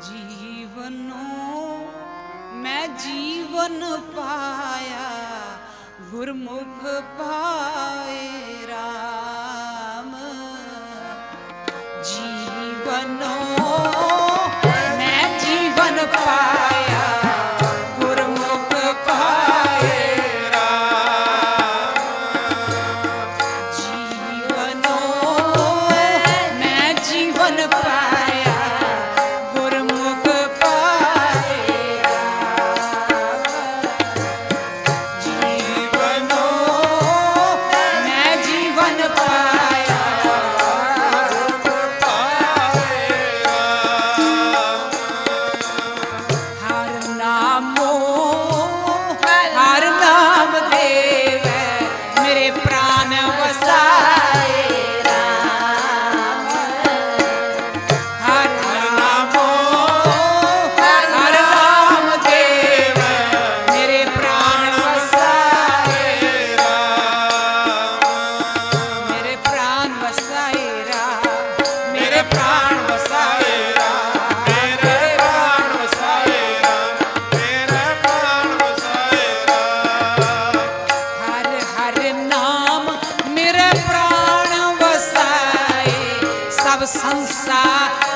ਜੀਵਨੋ ਮੈਂ ਜੀਵਨ ਪਾਇਆ ਗੁਰਮੁਖ ਪਾਏ RAM ਜੀਵਨੋਂ संसार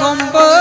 সম্ভব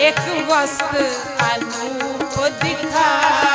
ਇੱਕ ਵਸਤ ਅਨੂਪ ਦਿਖਾਈ